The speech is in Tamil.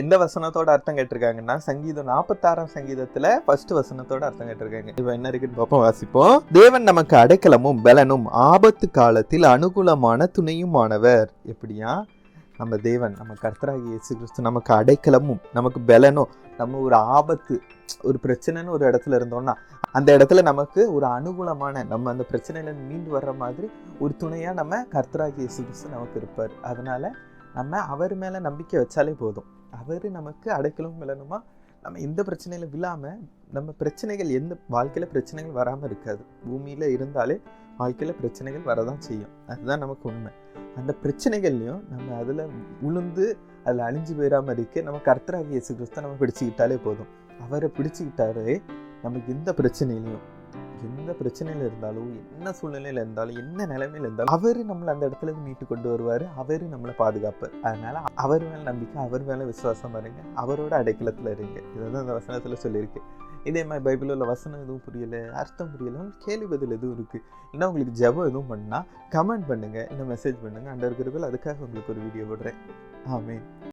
எந்த வசனத்தோட அர்த்தம் கேட்டிருக்காங்கன்னா சங்கீதம் நாற்பத்தாறாம் சங்கீதத்துல ஃபர்ஸ்ட் வசனத்தோட அர்த்தம் கேட்டிருக்காங்க. இப்போ என்ன இருக்குன்னு பார்ப்போம் வாசிப்போம். தேவன் நமக்கு அடைக்கலமும் பலனும் ஆபத்து காலத்தில் அனுகூலமான துணையுமானவர். எப்படியா? நம்ம தேவன் நம்ம கர்த்தராகி இயேசு கிறிஸ்து நமக்கு அடைக்கலமும் நமக்கு பலனும் நம்ம ஒரு ஆபத்து ஒரு பிரச்சனைன்னு ஒரு இடத்துல இருந்தோம்னா அந்த இடத்துல நமக்கு ஒரு அனுகூலமான நம்ம அந்த பிரச்சனையிலேருந்து மீண்டு வர்ற மாதிரி ஒரு துணையாக நம்ம கர்த்தராகி இயேசு கிறிஸ்து நமக்கு இருப்பார். அதனால நம்ம அவர் மேலே நம்பிக்கை வச்சாலே போதும். அவர் நமக்கு அடைக்கலும் விழணுமா நம்ம எந்த பிரச்சனையில் விழாமல் நம்ம பிரச்சனைகள் எந்த வாழ்க்கையில் பிரச்சனைகள் வராமல் இருக்காது. பூமியில் இருந்தாலே வாழ்க்கையில் பிரச்சனைகள் வரதான் செய்யும். அதுதான் நமக்கு உண்மை. அந்த பிரச்சனைகள்லையும் நம்ம அதில் உளுந்து அதில் அழிஞ்சு போயிடாமல் இருக்க நம்ம கர்த்தராகிய இயேசு கிறிஸ்துவை நம்ம பிடிச்சிக்கிட்டாலே போதும். அவரை பிடிச்சிக்கிட்டாலே நமக்கு எந்த பிரச்சனையிலையும் எந்த பிரச்சனையில் இருந்தாலும் என்ன சூழ்நிலையில் இருந்தாலும் என்ன நிலைமையில் இருந்தாலும் அவர் நம்மளை அந்த இடத்துல இருந்து மீட்டு கொண்டு வருவார். அவர் நம்மளை பாதுகாப்பார். அதனால் அவர் மேலே நம்பிக்கை அவர் மேலே விசுவாசம் இருங்க. அவரோட அடைக்கலத்தில் இருங்க. இதுதான் அந்த வசனத்தில் சொல்லியிருக்கு. இதே மாதிரி பைபிளில் உள்ள வசனம் எதுவும் புரியல அர்த்தம் புரியலை உங்களுக்கு கேள்வி பதில் எதுவும் இருக்குது இன்னும் உங்களுக்கு ஜெபம் எதுவும் பண்ணால் கமெண்ட் பண்ணுங்க இல்லை மெசேஜ் பண்ணுங்கள் அண்டர் இருக்கிற அதுக்காக உங்களுக்கு ஒரு வீடியோ விடுறேன் ஆமே